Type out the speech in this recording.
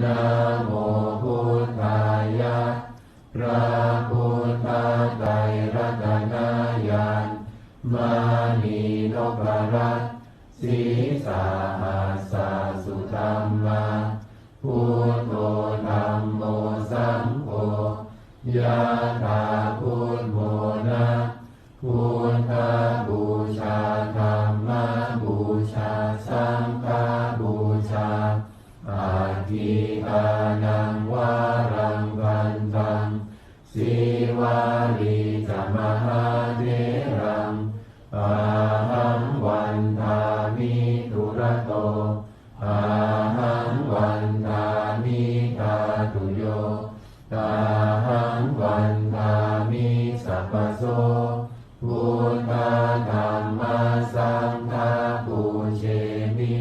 นะโมพุทธายะพระพุทธไตรรัตนญาณมานีนพรัตสีสาหัสสสุธรรมาพุทโธธรรมโมสังโฆยะถาพุทโมนะพุทธบูชาธรรมบูชาสังฆบูชา อัตถิปานังวารังวันตังสิวาลิจมหาเทรังอาหังวันทามิตุระโตอาหังวันทามิตาตุโยตาหังวันทามิสัพพโสพุทธธรรมสังฆปูเชมิ